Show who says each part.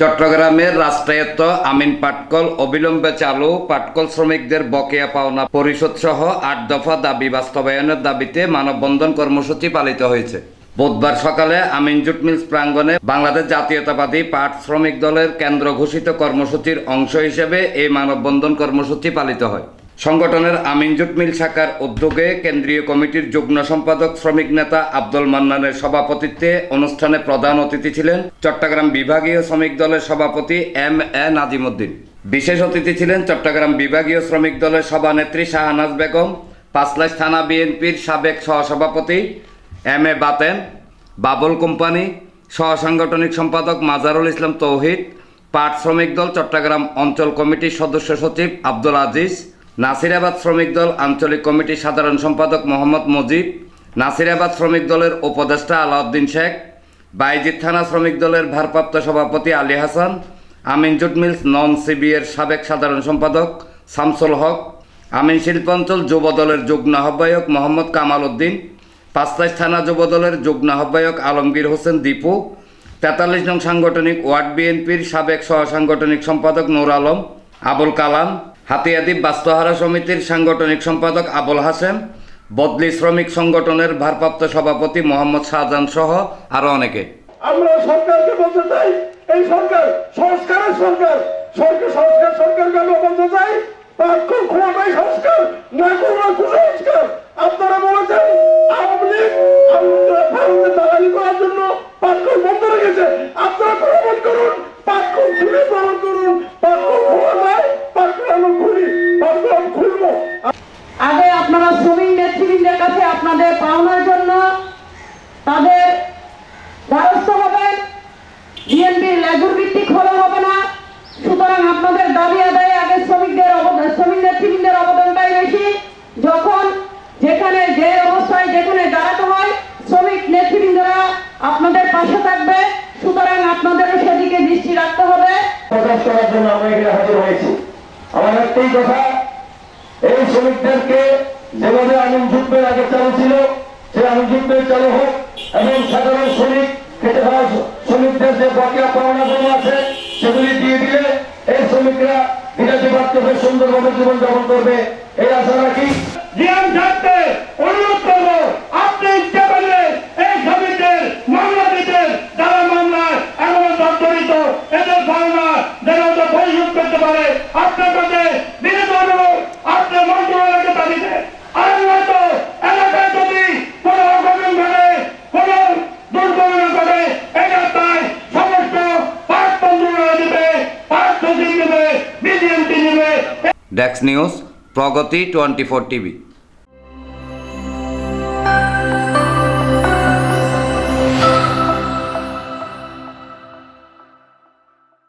Speaker 1: চট্টগ্রামের রাষ্ট্রায়ত্ত আমিন পাটকল অবিলম্বে চালু। পাটকল শ্রমিকদের বকেয়া পাওনা পরিশোধ সহ আট দফা দাবি বাস্তবায়নের দাবিতে মানববন্ধন কর্মসূচি পালিত হয়েছে। বুধবার সকালে আমিন জুট মিলস প্রাঙ্গনে বাংলাদেশ জাতীয়তাবাদী পাট শ্রমিক দলের কেন্দ্র ঘোষিত কর্মসূচির অংশ হিসেবে এই মানববন্ধন কর্মসূচি পালিত হয়। সংগঠনের আমিন মিল শাখার উদ্যোগে কেন্দ্রীয় কমিটির যুগ্ম সম্পাদক শ্রমিক নেতা আব্দুল মান্নানের সভাপতিত্বে অনুষ্ঠানে প্রধান অতিথি ছিলেন চট্টগ্রাম বিভাগীয় শ্রমিক দলের সভাপতি এম এ নাজিমুদ্দিন। বিশেষ অতিথি ছিলেন চট্টগ্রাম বিভাগীয় শ্রমিক দলের সভানেত্রী শাহনাজ বেগম, পাঁচলাইশ থানা বিএনপির সাবেক সহসভাপতি M A Baten, Babul company, সহসাংগঠনিক সম্পাদক মাজারুল ইসলাম তৌহিদ, পাট শ্রমিক দল চট্টগ্রাম অঞ্চল কমিটির সদস্য সচিব আব্দুল আজিজ নাসিরাবাদ শ্রমিক দল আঞ্চলিক কমিটির সাধারণ সম্পাদক মোহাম্মদ মুজিব, নাসিরাবাদ শ্রমিক দলের উপদেষ্টা আলাউদ্দিন শেখ বাইজিৎ থানা শ্রমিক দলের ভারপ্রাপ্ত সভাপতি Ali Hasan, Amin jute mills non সিবিএর সাবেক সাধারণ সম্পাদক শামসুল হক, আমিন শিল্পাঞ্চল যুব দলের যুগ্ম আহ্বায়ক মোহাম্মদ কামাল উদ্দিন পাঁচলাইশ থানা যুব দলের যুগ্ম আহ্বায়ক আলমগীর হোসেন দীপু, তেতাল্লিশ নং সাংগঠনিক ওয়ার্ড বিএনপির সাবেক সহ সাংগঠনিক সম্পাদক নূর আলম, আবুল কালাম হাতিয়াদ্বীপ বাস্তুহারা সমিতির সাংগঠনিক সম্পাদক আবুল হাসেম বদলি শ্রমিক সংগঠনের ভারপ্রাপ্ত সভাপতি মোহাম্মদ শাহজাহান সহ আরও অনেকে।
Speaker 2: আমরা সরকারকে বলতে চাই, এই সরকার সংস্কারের সরকার। সরকার সংস্কার সরকারকে আমরা বলতে চাই পাটকল ক্ষমতায় সংস্কার, না কোনো
Speaker 3: শ্রমিক নেতৃবৃন্দের কাছে আপনাদের পাওনার জন্য তাদের দ্বারস্থ হবেন। বিএনপির লেজুর ভিত্তিক হলে হবে না। সুতরাং আপনাদের দাবি আদায়ে আগে শ্রমিকদের শ্রমিক নেতৃবৃন্দের অবদানটাই বেশি। যখন যেখানে যে অবস্থায় যেখানে দাঁড়াতে হয়, শ্রমিক নেতৃবৃন্দরা আপনাদের পাশে থাকবে। সুতরাং আপনাদেরও সেদিকে দৃষ্টি রাখতে হবে।
Speaker 2: প্রকাশ করার জন্য আমরা এখানে হাজির হয়েছি। আমার একটাই কথা, এই শ্রমিকদেরকে যেভাবে আমিন যুদ্ধের আগে চালু ছিল, সে আমিন যুদ্ধের চালু হোক। এবং সাধারণ শ্রমিক খেটে খাওয়া শ্রমিকদের যে বকেয়া পাওনাগুলো আছে, সেগুলি দিয়ে দিলে এই শ্রমিকরা বিরাজি বাড়তে সুন্দরভাবে জীবনযাপন করবে। এই আশা রাখি। জ্ঞান থাকতে
Speaker 1: ডেক্স news Pragati twenty four TV